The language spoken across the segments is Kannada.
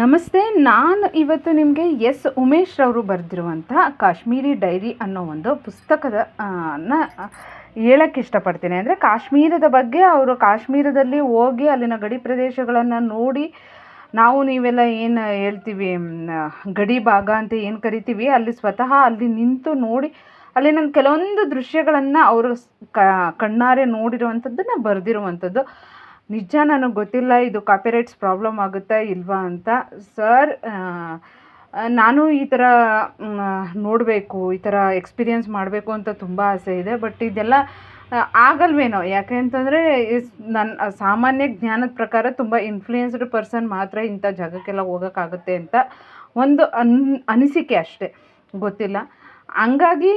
ನಮಸ್ತೆ, ನಾನು ಇವತ್ತು ನಿಮಗೆ ಎಸ್. ಉಮೇಶ್ ರವರು ಬರೆದಿರುವಂಥ ಕಾಶ್ಮೀರಿ ಡೈರಿ ಅನ್ನೋ ಒಂದು ಪುಸ್ತಕದ ನ, ಹೇಳಕ್ಕೆ ಇಷ್ಟಪಡ್ತೀನಿ. ಅಂದರೆ ಕಾಶ್ಮೀರದ ಬಗ್ಗೆ ಅವರು ಕಾಶ್ಮೀರದಲ್ಲಿ ಹೋಗಿ ಅಲ್ಲಿನ ಗಡಿ ಪ್ರದೇಶಗಳನ್ನು ನೋಡಿ ನಾವು ನೀವೆಲ್ಲ ಏನು ಹೇಳ್ತೀವಿ ಗಡಿ ಭಾಗ ಅಂತ ಏನು ಕರಿತೀವಿ, ಅಲ್ಲಿ ಸ್ವತಃ ಅಲ್ಲಿ ನಿಂತು ನೋಡಿ ಅಲ್ಲಿನ ಕೆಲವೊಂದು ದೃಶ್ಯಗಳನ್ನು ಅವರು ಕಣ್ಣಾರೆ ನೋಡಿರುವಂಥದ್ದನ್ನು ಬರೆದಿರುವಂಥದ್ದು. ನಿಜ ನನಗೆ ಗೊತ್ತಿಲ್ಲ ಇದು ಕಾಪಿರೈಟ್ಸ್ ಪ್ರಾಬ್ಲಮ್ ಆಗುತ್ತಾ ಇಲ್ವಾ ಅಂತ. ಸರ್ ನಾನು ಈ ಥರ ನೋಡಬೇಕು, ಈ ಥರ ಎಕ್ಸ್ಪೀರಿಯನ್ಸ್ ಮಾಡಬೇಕು ಅಂತ ತುಂಬ ಆಸೆ ಇದೆ. ಬಟ್ ಇದೆಲ್ಲ ಆಗಲ್ವೇನೋ? ಯಾಕೆ ಅಂತಂದರೆ ನನ್ನ ಸಾಮಾನ್ಯ ಜ್ಞಾನದ ಪ್ರಕಾರ ತುಂಬ ಇನ್ಫ್ಲೂಯೆನ್ಸ್ಡ್ ಪರ್ಸನ್ ಮಾತ್ರ ಇಂಥ ಜಾಗಕ್ಕೆಲ್ಲ ಹೋಗೋಕ್ಕಾಗುತ್ತೆ ಅಂತ ಒಂದು ಅನ್, ಅನಿಸಿಕೆ ಅಷ್ಟೇ. ಗೊತ್ತಿಲ್ಲ. ಹಂಗಾಗಿ,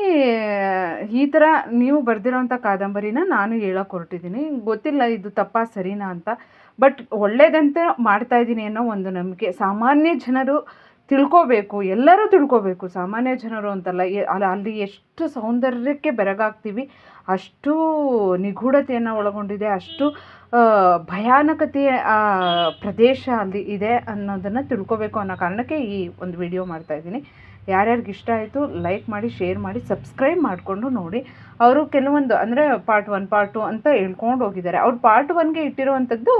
ಈ ಥರ ನೀವು ಬರೆದಿರೋಂಥ ಕಾದಂಬರಿನ ನಾನು ಹೇಳೋಕೆ ಹೊರಟಿದ್ದೀನಿ. ಗೊತ್ತಿಲ್ಲ ಇದು ತಪ್ಪಾ, ಸರಿನಾ ಅಂತ. ಬಟ್ ಒಳ್ಳೇದಂತೆ ಮಾಡ್ತಾ ಇದ್ದೀನಿ ಅನ್ನೋ ಒಂದು ನಂಬಿಕೆ. ಸಾಮಾನ್ಯ ಜನರು ತಿಳ್ಕೋಬೇಕು. ಎಲ್ಲರೂ ತಿಳ್ಕೋಬೇಕು. ಸಾಮಾನ್ಯ ಜನರು ಅಂತಲ್ಲ ಅಲ್ಲ, ಅಲ್ಲಿ ಎಷ್ಟು ಸೌಂದರ್ಯಕ್ಕೆ ಬೆರಗಾಗ್ತೀವಿ, ಅಷ್ಟು ನಿಗೂಢತೆಯನ್ನು ಒಳಗೊಂಡಿದೆ, ಅಷ್ಟು ಭಯಾನಕತೆಯ ಪ್ರದೇಶ ಅಲ್ಲಿ ಇದೆ ಅನ್ನೋದನ್ನು ತಿಳ್ಕೋಬೇಕು ಅನ್ನೋ ಕಾರಣಕ್ಕೆ ಈ ಒಂದು ವಿಡಿಯೋ ಮಾಡ್ತಾ ಇದ್ದೀನಿ. ಯಾರ್ಯಾರಿಗೆ ಇಷ್ಟ ಆಯಿತು ಲೈಕ್ ಮಾಡಿ ಶೇರ್ ಮಾಡಿ ಸಬ್ಸ್ಕ್ರೈಬ್ ಮಾಡಿಕೊಂಡು ನೋಡಿ. ಅವರು ಕೆಲವೊಂದು ಅಂದರೆ ಪಾರ್ಟ್ ಒನ್ ಪಾರ್ಟ್ ಟು ಅಂತ ಹೇಳ್ಕೊಂಡು ಹೋಗಿದ್ದಾರೆ. ಅವ್ರು ಪಾರ್ಟ್ ಒನ್ಗೆ ಇಟ್ಟಿರುವಂಥದ್ದು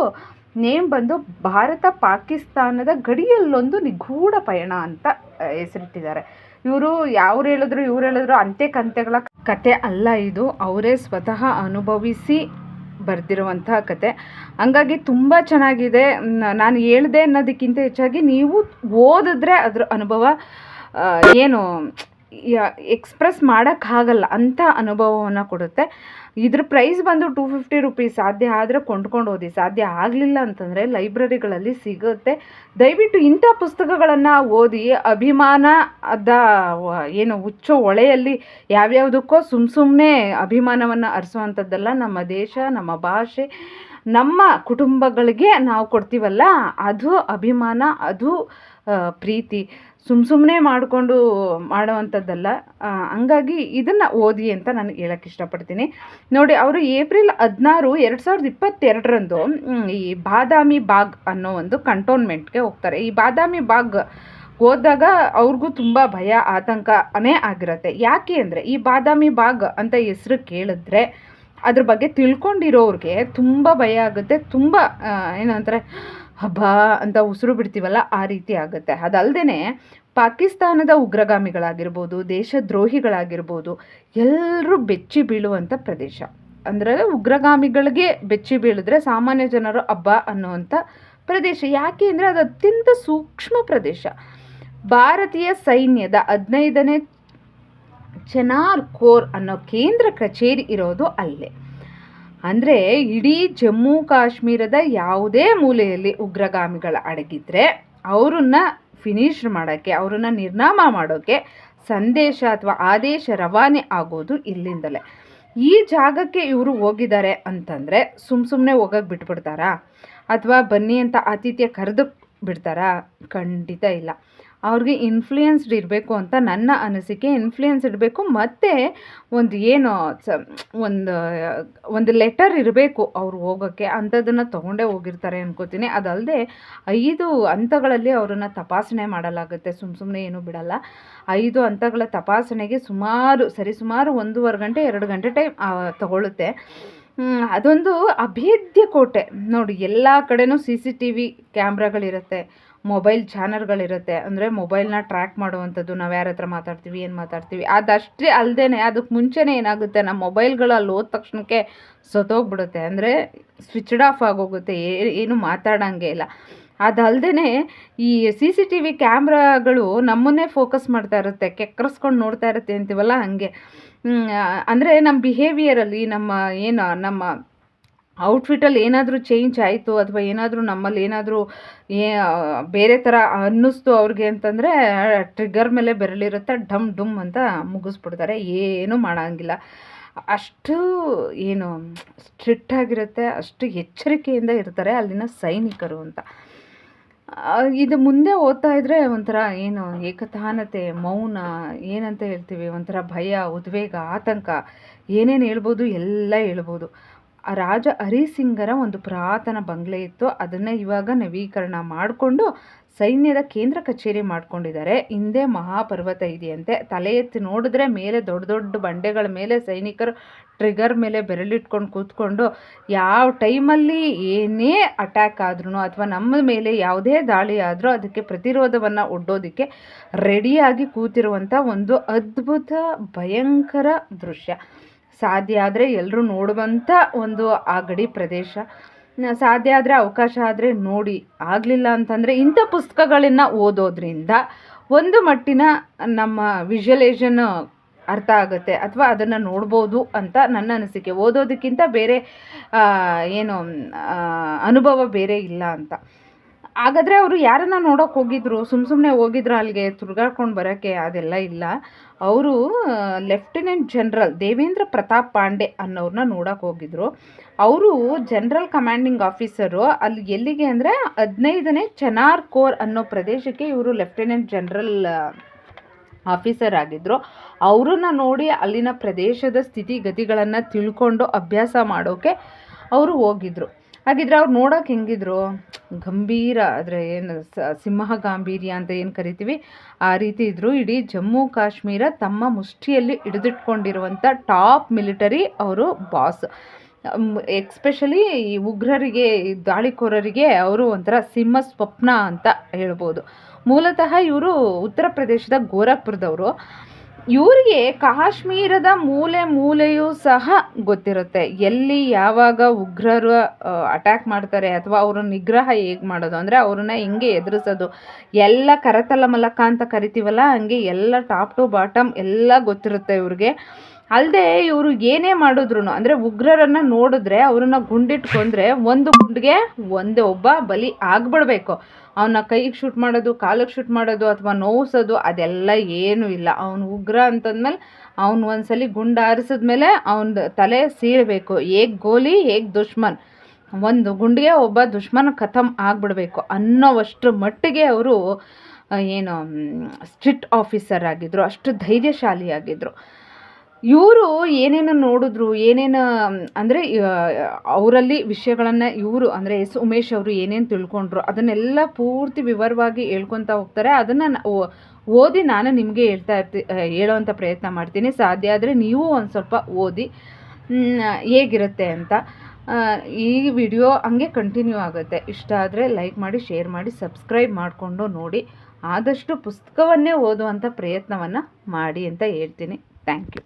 ನೇಮ್ ಬಂದು ಭಾರತ ಪಾಕಿಸ್ತಾನದ ಗಡಿಯಲ್ಲೊಂದು ನಿಗೂಢ ಪಯಣ ಅಂತ ಹೆಸರಿಟ್ಟಿದ್ದಾರೆ. ಇವರು ಯಾವ್ರು ಹೇಳಿದ್ರು, ಇವ್ರು ಹೇಳಿದ್ರು ಅಂತೆ ಕಂತೆಗಳ ಕತೆ ಅಲ್ಲ ಇದು. ಅವರೇ ಸ್ವತಃ ಅನುಭವಿಸಿ ಬರೆದಿರುವಂತಹ ಕತೆ. ಹಂಗಾಗಿ ತುಂಬ ಚೆನ್ನಾಗಿದೆ. ನಾನು ಹೇಳ್ದೆ ಅನ್ನೋದಕ್ಕಿಂತ ಹೆಚ್ಚಾಗಿ ನೀವು ಓದಿದ್ರೆ ಅದರ ಅನುಭವ ಏನು ಎಕ್ಸ್ಪ್ರೆಸ್ ಮಾಡೋಕ್ಕಾಗಲ್ಲ ಅಂಥ ಅನುಭವವನ್ನು ಕೊಡುತ್ತೆ. ಇದ್ರ ಪ್ರೈಸ್ ಬಂದು ಟೂ ಫಿಫ್ಟಿ ರುಪೀಸ್ ಸಾಧ್ಯ ಆದರೆ ಕೊಂಡ್ಕೊಂಡು ಓದಿ. ಸಾಧ್ಯ ಆಗಲಿಲ್ಲ ಅಂತಂದರೆ ಲೈಬ್ರರಿಗಳಲ್ಲಿ ಸಿಗುತ್ತೆ. ದಯವಿಟ್ಟು ಇಂಥ ಪುಸ್ತಕಗಳನ್ನು ಓದಿ, ಅಭಿಮಾನ ಅದ ಏನು ಹುಚ್ಚೋ ಒಳೆಯಲ್ಲಿ ಯಾವ್ಯಾವುದಕ್ಕೋ ಸುಮ್ಮ ಸುಮ್ಮನೆ ಅಭಿಮಾನವನ್ನು ಅರಿಸುವಂಥದ್ದಲ್ಲ ನಮ್ಮ ದೇಶ, ನಮ್ಮ ಭಾಷೆ. ನಮ್ಮ ಕುಟುಂಬಗಳಿಗೆ ನಾವು ಕೊಡ್ತೀವಲ್ಲ, ಅದು ಅಭಿಮಾನ, ಅದು ಪ್ರೀತಿ. ಸುಮ್ಮ ಸುಮ್ಮನೆ ಮಾಡಿಕೊಂಡು ಮಾಡೋವಂಥದ್ದಲ್ಲ. ಹಂಗಾಗಿ ಇದನ್ನು ಓದಿ ಅಂತ ನಾನು ಹೇಳಕ್ಕೆ ಇಷ್ಟಪಡ್ತೀನಿ. ನೋಡಿ, ಅವರು ಏಪ್ರಿಲ್ ಹದಿನಾರು ಎರಡು ಸಾವಿರದ ಇಪ್ಪತ್ತೆರಡರಂದು ಈ ಬಾದಾಮಿ ಬಾಗ್ ಅನ್ನೋ ಒಂದು ಕಂಟೋನ್ಮೆಂಟ್ಗೆ ಹೋಗ್ತಾರೆ. ಈ ಬಾದಾಮಿ ಬಾಗ್ ಹೋದಾಗ ಅವ್ರಿಗೂ ತುಂಬ ಭಯ ಆತಂಕನೇ ಆಗಿರುತ್ತೆ. ಯಾಕೆ ಅಂದರೆ ಈ ಬಾದಾಮಿ ಬಾಗ್ ಅಂತ ಹೆಸರು ಕೇಳಿದ್ರೆ ಅದ್ರ ಬಗ್ಗೆ ತಿಳ್ಕೊಂಡಿರೋರಿಗೆ ತುಂಬ ಭಯ ಆಗುತ್ತೆ, ತುಂಬ ಏನಂತಾರೆ ಹಬ್ಬ ಅಂತ ಉಸಿರು ಬಿಡ್ತೀವಲ್ಲ, ಆ ರೀತಿ ಆಗುತ್ತೆ. ಅದಲ್ದೇನೆ ಪಾಕಿಸ್ತಾನದ ಉಗ್ರಗಾಮಿಗಳಾಗಿರ್ಬೋದು, ದೇಶದ್ರೋಹಿಗಳಾಗಿರ್ಬೋದು ಎಲ್ಲರೂ ಬೆಚ್ಚಿ ಬೀಳುವಂಥ ಪ್ರದೇಶ. ಅಂದರೆ ಉಗ್ರಗಾಮಿಗಳಿಗೆ ಬೆಚ್ಚಿ ಬೀಳಿದ್ರೆ ಸಾಮಾನ್ಯ ಜನರು ಹಬ್ಬ ಅನ್ನುವಂಥ ಪ್ರದೇಶ. ಯಾಕೆ ಅಂದರೆ ಅದು ಅತ್ಯಂತ ಸೂಕ್ಷ್ಮ ಪ್ರದೇಶ. ಭಾರತೀಯ ಸೈನ್ಯದ ಹದಿನೈದನೇ ಚೆನಾರ್ ಕೋರ್ ಅನ್ನೋ ಕೇಂದ್ರ ಕಚೇರಿ ಇರೋದು ಅಲ್ಲೇ. ಅಂದರೆ ಇಡೀ ಜಮ್ಮು ಕಾಶ್ಮೀರದ ಯಾವುದೇ ಮೂಲೆಯಲ್ಲಿ ಉಗ್ರಗಾಮಿಗಳ ಅಡಗಿದ್ರೆ ಅವರನ್ನ ಫಿನಿಶ್ ಮಾಡೋಕ್ಕೆ, ಅವರನ್ನ ನಿರ್ನಾಮ ಮಾಡೋಕ್ಕೆ ಸಂದೇಶ ಅಥವಾ ಆದೇಶ ರವಾನೆ ಆಗೋದು ಇಲ್ಲಿಂದಲೇ. ಈ ಜಾಗಕ್ಕೆ ಇವರು ಹೋಗಿದ್ದಾರೆ ಅಂತಂದರೆ ಸುಮ್ಮ ಸುಮ್ಮನೆ ಹೋಗಕ್ಕೆ ಬಿಟ್ಬಿಡ್ತಾರಾ? ಅಥವಾ ಬನ್ನಿ ಅಂತ ಆತಿಥ್ಯ ಕರೆದು ಬಿಡ್ತಾರಾ? ಖಂಡಿತ ಇಲ್ಲ. ಅವ್ರಿಗೆ ಇನ್ಫ್ಲೂಯೆನ್ಸ್ಡ್ ಇರಬೇಕು ಅಂತ ನನ್ನ ಅನಿಸಿಕೆ. ಇನ್ಫ್ಲೂಯೆನ್ಸ್ ಇರಬೇಕು. ಮತ್ತು ಒಂದು ಏನು ಒಂದು ಒಂದು ಲೆಟರ್ ಇರಬೇಕು ಅವ್ರು ಹೋಗೋಕ್ಕೆ. ಅಂಥದ್ದನ್ನು ತೊಗೊಂಡೇ ಹೋಗಿರ್ತಾರೆ ಅನ್ಕೋತೀನಿ. ಅದಲ್ಲದೆ ಐದು ಹಂತಗಳಲ್ಲಿ ಅವರನ್ನು ತಪಾಸಣೆ ಮಾಡಲಾಗುತ್ತೆ. ಸುಮ್ಮ ಸುಮ್ಮನೆ ಏನೂ ಬಿಡಲ್ಲ. ಐದು ಹಂತಗಳ ತಪಾಸಣೆಗೆ ಸುಮಾರು, ಸರಿ ಸುಮಾರು ಒಂದೂವರೆ ಗಂಟೆ, ಎರಡು ಗಂಟೆ ಟೈಮ್ ತಗೊಳ್ಳುತ್ತೆ ಅದೊಂದು ಅಭೇದ್ಯ ಕೋಟೆ. ನೋಡಿ, ಎಲ್ಲ ಕಡೆನೂ ಸಿ ಸಿ ಟಿ ವಿ ಕ್ಯಾಮ್ರಾಗಳಿರುತ್ತೆ. ಮೊಬೈಲ್ ಚಾನಲ್ಗಳಿರುತ್ತೆ. ಅಂದರೆ ಮೊಬೈಲ್ನ ಟ್ರ್ಯಾಕ್ ಮಾಡುವಂಥದ್ದು ನಾವು ಯಾರ ಹತ್ರ ಮಾತಾಡ್ತೀವಿ, ಏನು ಮಾತಾಡ್ತೀವಿ. ಅದಷ್ಟೇ ಅಲ್ಲದೇ ಅದಕ್ಕೆ ಮುಂಚೆನೇ ಏನಾಗುತ್ತೆ ನಮ್ಮ ಮೊಬೈಲ್ಗಳು ಅಲ್ಲಿ ಹೋದ ತಕ್ಷಣಕ್ಕೆ ಸತ್ತೋಗ್ಬಿಡುತ್ತೆ. ಅಂದರೆ ಸ್ವಿಚ್ಡ್ ಆಫ್ ಆಗೋಗುತ್ತೆ. ಏನು ಮಾತಾಡೋಂಗೆ ಇಲ್ಲ. ಅದಲ್ಲದೆ ಈ ಸಿ ಸಿ ಟಿ ವಿ ಕ್ಯಾಮ್ರಾಗಳು ನಮ್ಮನ್ನೇ ಫೋಕಸ್ ಮಾಡ್ತಾ ಇರುತ್ತೆ. ಕೆಕ್ಕರಿಸ್ಕೊಂಡು ನೋಡ್ತಾ ಇರುತ್ತೆ ಅಂತೀವಲ್ಲ ಹಾಗೆ. ಅಂದರೆ ನಮ್ಮ ಬಿಹೇವಿಯರಲ್ಲಿ ನಮ್ಮ, ಏನು, ನಮ್ಮ ಔಟ್ಫಿಟ್ಟಲ್ಲಿ ಏನಾದರೂ ಚೇಂಜ್ ಆಯಿತು ಅಥವಾ ಏನಾದರೂ ನಮ್ಮಲ್ಲಿ ಏನಾದರೂ ಏ ಬೇರೆ ಥರ ಅನ್ನಿಸ್ತು ಅವ್ರಿಗೆ ಅಂತಂದರೆ ಟ್ರಿಗರ್ ಮೇಲೆ ಬೆರಳಿರುತ್ತೆ ಡಮ್ ಡುಮ್ ಅಂತ ಮುಗಿಸ್ಬಿಡ್ತಾರೆ. ಏನೂ ಮಾಡೋಂಗಿಲ್ಲ. ಅಷ್ಟು ಏನು ಸ್ಟ್ರಿಕ್ಟ್ ಆಗಿರುತ್ತೆ, ಅಷ್ಟು ಎಚ್ಚರಿಕೆಯಿಂದ ಇರ್ತಾರೆ ಅಲ್ಲಿನ ಸೈನಿಕರು ಅಂತ. ಇದು ಮುಂದೆ ಓದ್ತಾ ಇದ್ರೆ ಒಂಥರ ಏನು ಏಕತಾನತೆ, ಮೌನ, ಏನಂತ ಹೇಳ್ತೀವಿ, ಒಂಥರ ಭಯ, ಉದ್ವೇಗ, ಆತಂಕ, ಏನೇನು ಹೇಳ್ಬೋದು ಎಲ್ಲ ಹೇಳ್ಬೋದು. ರಾಜ ಹರಿಸಿಂಗರ ಒಂದು ಪುರಾತನ ಬಂಗ್ಲೆ ಇತ್ತು. ಅದನ್ನು ಇವಾಗ ನವೀಕರಣ ಮಾಡಿಕೊಂಡು ಸೈನ್ಯದ ಕೇಂದ್ರ ಕಚೇರಿ ಮಾಡ್ಕೊಂಡಿದ್ದಾರೆ. ಹಿಂದೆ ಮಹಾಪರ್ವತ ಇದೆಯಂತೆ. ತಲೆ ಎತ್ತಿ ನೋಡಿದ್ರೆ ಮೇಲೆ ದೊಡ್ಡ ದೊಡ್ಡ ಬಂಡೆಗಳ ಮೇಲೆ ಸೈನಿಕರು ಟ್ರಿಗರ್ ಮೇಲೆ ಬೆರಳಿಟ್ಕೊಂಡು ಕೂತ್ಕೊಂಡು ಯಾವ ಟೈಮಲ್ಲಿ ಏನೇ ಅಟ್ಯಾಕ್ ಆದ್ರೂ ಅಥವಾ ನಮ್ಮ ಮೇಲೆ ಯಾವುದೇ ದಾಳಿ ಆದರೂ ಅದಕ್ಕೆ ಪ್ರತಿರೋಧವನ್ನು ಒಡ್ಡೋದಕ್ಕೆ ರೆಡಿಯಾಗಿ ಕೂತಿರುವಂಥ ಒಂದು ಅದ್ಭುತ, ಭಯಂಕರ ದೃಶ್ಯ. ಸಾಧ್ಯ ಆದರೆ ಎಲ್ಲರೂ ನೋಡುವಂಥ ಒಂದು ಆ ಗಡಿ ಪ್ರದೇಶ. ಸಾಧ್ಯ ಆದರೆ ಅವಕಾಶ ಆದರೆ ನೋಡಿ. ಆಗಲಿಲ್ಲ ಅಂತಂದರೆ ಇಂಥ ಪುಸ್ತಕಗಳನ್ನು ಓದೋದ್ರಿಂದ ಒಂದು ಮಟ್ಟಿನ ನಮ್ಮ ವಿಜುವಲೈಸೇಷನ್ ಅರ್ಥ ಆಗುತ್ತೆ ಅಥವಾ ಅದನ್ನು ನೋಡ್ಬೋದು ಅಂತ ನನ್ನ ಅನಿಸಿಕೆ. ಓದೋದಕ್ಕಿಂತ ಬೇರೆ ಏನು ಅನುಭವ ಬೇರೆ ಇಲ್ಲ ಅಂತ. ಹಾಗಾದರೆ ಅವರು ಯಾರನ್ನ ನೋಡೋಕೆ ಹೋಗಿದ್ರು ಸುಮ್ಮ ಸುಮ್ಮನೆ ಹೋಗಿದ್ರು ಅಲ್ಲಿಗೆ ತಿರ್ಗಾಡ್ಕೊಂಡು ಬರೋಕ್ಕೆ ಅದೆಲ್ಲ ಇಲ್ಲ. ಅವರು ಲೆಫ್ಟಿನೆಂಟ್ ಜನರಲ್ ದೇವೇಂದ್ರ ಪ್ರತಾಪ್ ಪಾಂಡೆ ಅನ್ನೋರನ್ನ ನೋಡೋಕೆ ಹೋಗಿದ್ರು. ಅವರು ಜನರಲ್ ಕಮಾಂಡಿಂಗ್ ಆಫೀಸರು. ಅಲ್ಲಿ ಎಲ್ಲಿಗೆ ಅಂದರೆ ಹದಿನೈದನೇ ಚನಾರ್ ಕೋರ್ ಅನ್ನೋ ಪ್ರದೇಶಕ್ಕೆ ಇವರು ಲೆಫ್ಟಿನೆಂಟ್ ಜನರಲ್ ಆಫೀಸರ್ ಆಗಿದ್ದರು ಅವರನ್ನ ನೋಡಿ ಅಲ್ಲಿನ ಪ್ರದೇಶದ ಸ್ಥಿತಿಗತಿಗಳನ್ನು ತಿಳ್ಕೊಂಡು ಅಭ್ಯಾಸ ಮಾಡೋಕ್ಕೆ ಅವರು ಹೋಗಿದ್ರು. ಹಾಗಿದ್ರೆ ಅವ್ರು ನೋಡೋಕೆ ಹೆಂಗಿದ್ರು? ಗಂಭೀರ ಆದರೆ ಏನು ಸಿಂಹ ಗಾಂಭೀರ್ಯ ಅಂತ ಏನು ಕರಿತೀವಿ? ಆ ರೀತಿ ಇದ್ದರು ಇಡೀ ಜಮ್ಮು ಕಾಶ್ಮೀರ ತಮ್ಮ ಮುಷ್ಟಿಯಲ್ಲಿ ಹಿಡಿದಿಟ್ಕೊಂಡಿರುವಂಥ ಟಾಪ್ ಮಿಲಿಟರಿ ಅವರು ಬಾಸ್. ಎಕ್ಸ್ಪೆಷಲಿ ಈ ಉಗ್ರರಿಗೆ ದಾಳಿಕೋರರಿಗೆ ಅವರು ಒಂಥರ ಸಿಂಹ ಸ್ವಪ್ನ ಅಂತ ಹೇಳ್ಬೋದು. ಮೂಲತಃ ಇವರು ಉತ್ತರ ಪ್ರದೇಶದ ಗೋರಖ್ಪುರದವರು. ಇವರಿಗೆ ಕಾಶ್ಮೀರದ ಮೂಲೆ ಮೂಲೆಯೂ ಸಹ ಗೊತ್ತಿರುತ್ತೆ. ಎಲ್ಲಿ ಯಾವಾಗ ಉಗ್ರರು ಅಟ್ಯಾಕ್ ಮಾಡ್ತಾರೆ ಅಥವಾ ಅವ್ರ ನಿಗ್ರಹ ಹೇಗೆ ಮಾಡೋದು? ಅಂದರೆ ಅವ್ರನ್ನ ಹೆಂಗೆ ಎದುರಿಸೋದು? ಎಲ್ಲ ಕರತಲ ಮಲಕ ಅಂತ ಕರಿತೀವಲ್ಲ, ಹಂಗೆ ಎಲ್ಲ ಟಾಪ್ ಟು ಬಾಟಮ್ ಎಲ್ಲ ಗೊತ್ತಿರುತ್ತೆ ಇವ್ರಿಗೆ. ಅಲ್ಲದೆ ಇವರು ಏನೇ ಮಾಡಿದ್ರು ಅಂದರೆ ಉಗ್ರರನ್ನು ನೋಡಿದ್ರೆ ಅವ್ರನ್ನ ಗುಂಡಿಟ್ಕೊಂಡ್ರೆ ಒಂದು ಗುಂಡಿಗೆ ಒಂದೇ ಒಬ್ಬ ಬಲಿ ಆಗ್ಬಿಡ್ಬೇಕು. ಅವನ ಕೈಗೆ ಶೂಟ್ ಮಾಡೋದು, ಕಾಲಿಗೆ ಶೂಟ್ ಮಾಡೋದು ಅಥವಾ ನೋವಿಸೋದು ಅದೆಲ್ಲ ಏನೂ ಇಲ್ಲ. ಅವನು ಉಗ್ರ ಅಂತಂದ್ಮೇಲೆ ಅವನು ಒಂದ್ಸಲಿ ಗುಂಡು ಆರಿಸಿದ್ಮೇಲೆ ಅವನ ತಲೆ ಸೀಳಬೇಕು. ಹೇಗೆ ಗೋಲಿ, ಹೇಗೆ ದುಶ್ಮನ್? ಒಂದು ಗುಂಡಿಗೆ ಒಬ್ಬ ದುಶ್ಮನ್ ಖತಮ್ ಆಗಿಬಿಡ್ಬೇಕು ಅನ್ನೋವಷ್ಟರ ಮಟ್ಟಿಗೆ ಅವರು ಏನು ಸ್ಟ್ರಿಕ್ಟ್ ಆಫೀಸರ್ ಆಗಿದ್ದರು ಅಷ್ಟು ಧೈರ್ಯಶಾಲಿ ಆಗಿದ್ದರು ಇವರು ಏನೇನು ನೋಡಿದ್ರು, ಏನೇನು, ಅಂದರೆ ಅವರಲ್ಲಿ ವಿಷಯಗಳನ್ನು ಇವರು, ಅಂದರೆ, ಎಸ್ ಉಮೇಶ್ ಅವರು ಏನೇನು ತಿಳ್ಕೊಂಡ್ರು, ಅದನ್ನೆಲ್ಲ ಪೂರ್ತಿ ವಿವರವಾಗಿ ಹೇಳ್ಕೊತಾ ಹೋಗ್ತಾರೆ. ಅದನ್ನು ಓದಿ ನಾನು ನಿಮಗೆ ಹೇಳ್ತಾ ಇರ್ತಿ ಹೇಳೋವಂಥ ಪ್ರಯತ್ನ ಮಾಡ್ತೀನಿ. ಸಾಧ್ಯ ಆದರೆ ನೀವು ಒಂದು ಸ್ವಲ್ಪ ಓದಿ ಹೇಗಿರುತ್ತೆ ಅಂತ. ಈ ವಿಡಿಯೋ ಹಂಗೆ ಕಂಟಿನ್ಯೂ ಆಗುತ್ತೆ. ಇಷ್ಟ ಆದರೆ ಲೈಕ್ ಮಾಡಿ, ಶೇರ್ ಮಾಡಿ, ಸಬ್ಸ್ಕ್ರೈಬ್ ಮಾಡಿಕೊಂಡು ನೋಡಿ. ಆದಷ್ಟು ಪುಸ್ತಕವನ್ನೇ ಓದುವಂಥ ಪ್ರಯತ್ನವನ್ನು ಮಾಡಿ ಅಂತ ಹೇಳ್ತೀನಿ. Thank you.